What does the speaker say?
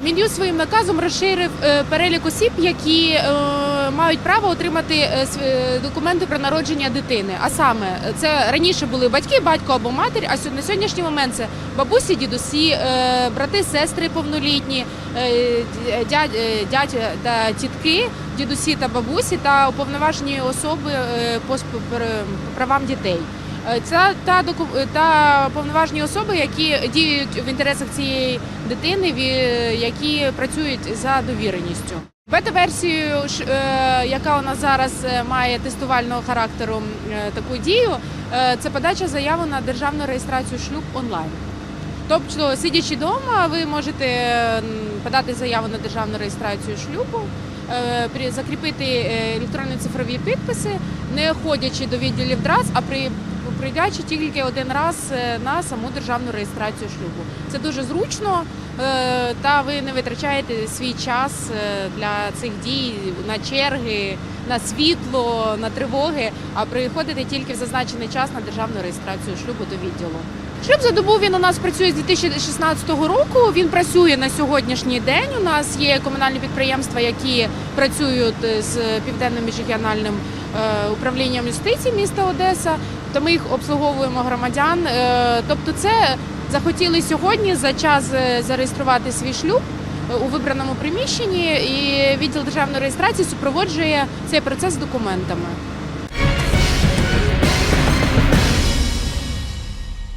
Мін'юст своїм наказом розширив е, перелік осіб, які е, мають право отримати е, документи про народження дитини. А саме це раніше були батьки, батько або матір. А на сьогоднішній момент це бабусі, дідусі, брати, сестри повнолітні, е, дядь, та тітки, дідусі та бабусі та уповноважені особи по правам дітей. Е, Це та доку- та повноважені особи, які діють в інтересах цієї дитини, які працюють за довіреністю. Бета-версію, е, яка у нас зараз е, має тестувального характеру е, таку дію, е, це подача заяви на державну реєстрацію шлюб онлайн. Тобто, сидячи вдома, ви можете подати заяву на державну реєстрацію шлюбу, е, закріпити е, електронні цифрові підписи, не ходячи до відділів ДРАЦ, а при прийдячи тільки один раз е, на саму державну реєстрацію шлюбу. Це дуже зручно, е, та ви не витрачаєте свій час е, для цих дій на черги, на світло, на тривоги, а приходите тільки в зазначений час на державну реєстрацію шлюбу до відділу. Шлюб за добу він у нас працює з 2016 року. Він працює на сьогоднішній день. У нас є комунальні підприємства, які працюють з південним міжрегіональним е, управлінням юстиції міста Одеса. То ми їх обслуговуємо громадян. Е, Тобто, це захотіли сьогодні за час е, зареєструвати свій шлюб е, у вибраному приміщенні, і відділ державної реєстрації супроводжує цей процес документами.